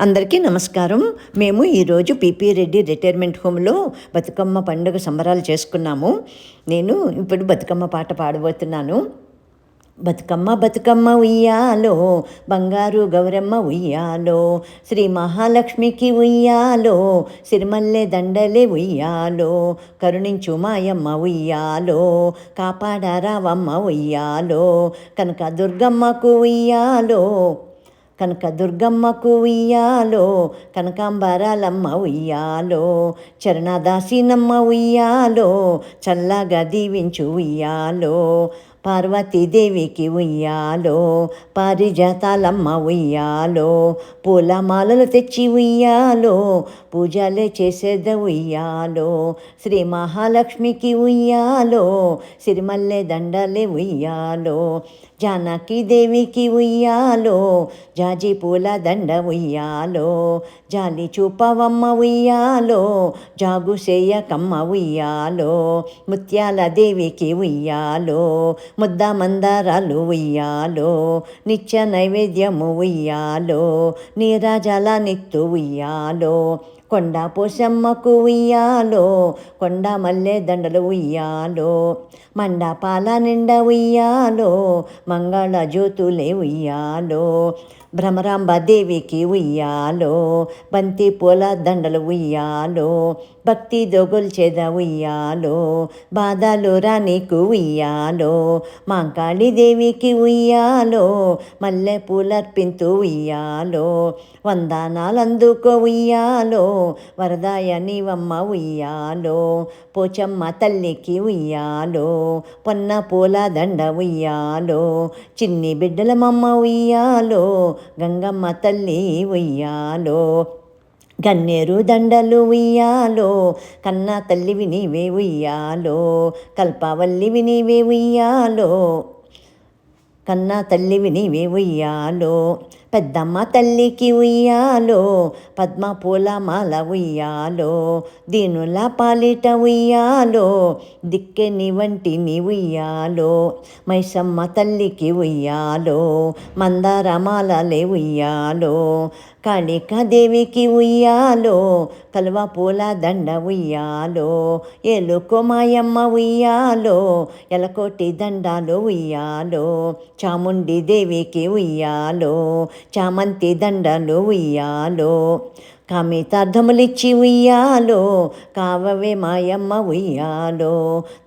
అందరికీ నమస్కారం. మేము ఈరోజు పీపీ రెడ్డి రిటైర్మెంట్ హోమ్లో బతుకమ్మ పండుగ సంబరాలు చేసుకున్నాము. నేను ఇప్పుడు బతుకమ్మ పాట పాడబోతున్నాను. బతుకమ్మ బతుకమ్మ ఉయ్యాలో బంగారు గౌరమ్మ ఉయ్యాలో శ్రీ మహాలక్ష్మికి ఉయ్యాలో సిరిమల్లె దండలే ఉయ్యాలో కరుణించు మాయమ్మ ఉయ్యాలో కాపాడరావమ్మ ఉయ్యాలో కనక దుర్గమ్మకు ఉయ్యాలో కనక దుర్గమ్మకు ఉయ్యాలో కనకాంబరాలమ్మ ఉయ్యాలో చరణదాసినమ్మ ఉయ్యాలో చల్లగా దీవించు ఉయ్యాలో పార్వతీదేవికి ఉయ్యాలో పారిజాతాలమ్మ ఉయ్యాలో పూలమాలలు తెచ్చి ఉయ్యాలో పూజలే చేసేద ఉయ్యాలో శ్రీ మహాలక్ష్మికి ఉయ్యాలో సిరిమల్లె దండలే ఉయ్యాలో జానకి దేవికి ఉయ్యాలో జాజి పూల దండ ఉయ్యాలో జాలి చూపవమ్మ ఉయ్యాలో జాగు సేయకమ్మ ఉయ్యాలో ముత్యాల దేవికి ఉయ్యాలో ముద్ద మందారాలు ఉయ్యాలో నిత్య నైవేద్యము ఉయ్యాలో నీరాజల నిత్తు ఉయ్యాలో కొండ పోషమ్మకు ఉయ్యాలో కొండ మల్లె దండలు ఉయ్యాలో మండపాల నిండా ఉయ్యాలో మంగళ జ్యోతులే ఉయ్యాలో భ్రమరాంబ దేవికి ఉయ్యాలో బంతి పూల దండలు ఉయ్యాలో భక్తి దొగుల్చేద ఉయ్యాలో బాధలు రానీకు ఉయ్యాలో మాంకాళి దేవికి ఉయ్యాలో మల్లె పూలర్పింతు ఉయ్యాలో వందనాలందుకో ఉయ్యాలో వరదాయ నీవమ్మ ఉయ్యాలో పోచమ్మ తల్లికి ఉయ్యాలో పొన్న పూల దండ ఉయ్యాలో చిన్ని బిడ్డలమమ్మ ఉయ్యాలో గంగమ్మ తల్లి ఉయ్యాలో గన్నేరు దండలు ఉయ్యాలో కన్న తల్లి వినివే ఉయ్యాలో కల్పావల్లి వినివే ఉయ్యాలో కన్నా తల్లి వినివే ఉయ్యాలో పెద్దమ్మ తల్లికి ఉయ్యాలో పద్మ పూల మాల ఉయ్యాలో దీనుల పాలిట ఉయ్యాలో దిక్కెని వంటిని ఉయ్యాలో మైసమ్మ తల్లికి ఉయ్యాలో మందారమాలలే ఉయ్యాలో కాళికాదేవికి ఉయ్యాలో కలువ పూల దండ ఉయ్యాలో ఏలుకో మాయమ్మ ఉయ్యాలో ఎలకోటి దండాలు ఉయ్యాలో చాముండి దేవికి ఉయ్యాలో చామంతి దండలు ఉయ్యాలో కామితార్థములిచ్చి ఉయ్యాలో కావవే మాయమ్మ ఉయ్యాలో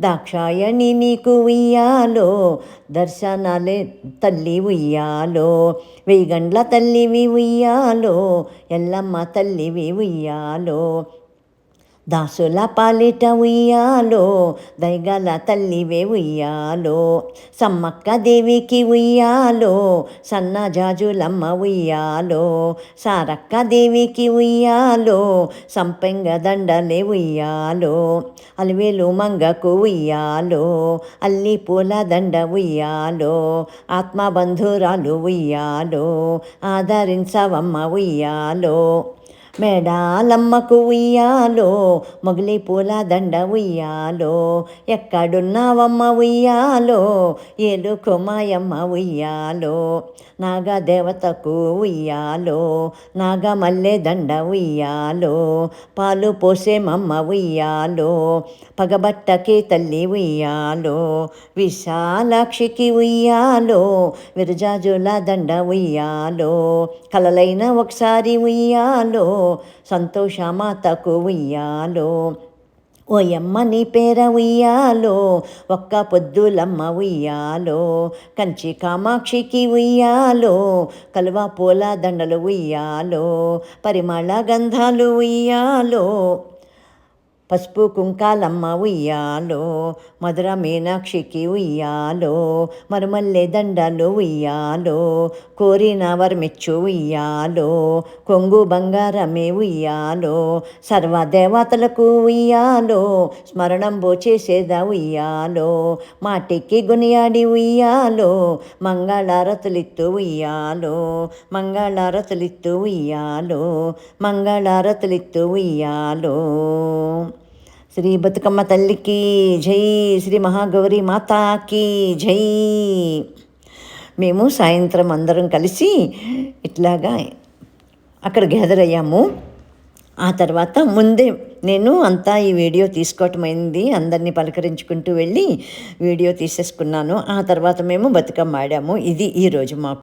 దాక్షాయణి నీకు ఉయ్యాలో దర్శనాలే తల్లి ఉయ్యాలో వెయ్యిగండ్ల తల్లివి ఉయ్యాలో ఎల్లమ్మ తల్లివి ఉయ్యాలో దాసుల పాలిట ఉయ్యాలో దైగల తల్లివే ఉయ్యాలో. సమ్మక్క దేవికి ఉయ్యాలో సన్నజాజులమ్మ ఉయ్యాలో. సారక్క దేవికి ఉయ్యాలో సంపెంగ దండలే ఉయ్యాలో. అలివేలు మంగకు ఉయ్యాలో అల్లి పూల దండ ఉయ్యాలో. ఆత్మబంధురాలు ఉయ్యాలో ఆదరించవమ్మ ఉయ్యాలో. మేడాలమ్మకు ఉయ్యాలో మొగలి పూల దండ ఉయ్యాలో ఎక్కడున్నావమ్మ ఉయ్యాలో ఏలు కుమాయమ్మ ఉయ్యాలో నాగదేవతకు ఉయ్యాలో నాగమల్లె దండ ఉయ్యాలో పాలు పోసే మమ్మ ఉయ్యాలో పగబట్టకి తల్లి ఉయ్యాలో విశాలాక్షికి ఉయ్యాలో విరజాజుల దండ ఉయ్యాలో కలలైన ఒకసారి ఉయ్యాలో సంతోషమాతకు ఉయ్యాలో ఓయమ్మ నీ పేర ఉయ్యాలో ఒక్క పొద్దులమ్మ ఉయ్యాలో కంచి కామాక్షికి ఉయ్యాలో కలువ పూల దండలు ఉయ్యాలో పరిమళ గంధాలు ఉయ్యాలో. పసుపు కుంకాలమ్మ ఉయ్యాలో మధుర మీనాక్షికి ఉయ్యాలో మరుమల్లె దండలు ఉయ్యాలో కోరిన వర్మిచ్చు ఉయ్యాలో కొంగు బంగారమే ఉయ్యాలో సర్వ దేవతలకు ఉయ్యాలో స్మరణంబో చేసేదా ఉయ్యాలో మాటికి గునియాడి ఉయ్యాలో మంగళారతులిత్తు ఉయ్యాలో మంగళారతులిత్తు ఉయ్యాలో మంగళారతులిత్తు ఉయ్యాలో. శ్రీ బతుకమ్మ తల్లికి జై శ్రీ మహాగౌరి మాతాకి జై. మేము సాయంత్రం అందరం కలిసి ఇట్లాగా అక్కడ గ్యాదర్ అయ్యాము. ఆ తర్వాత ముందే నేను అంతా ఈ వీడియో తీసుకోవటం అయింది. అందరినీ పలకరించుకుంటూ వెళ్ళి వీడియో తీసేసుకున్నాను. ఆ తర్వాత మేము బతుకమ్మ ఆడాము. ఇది ఈరోజు మాకు.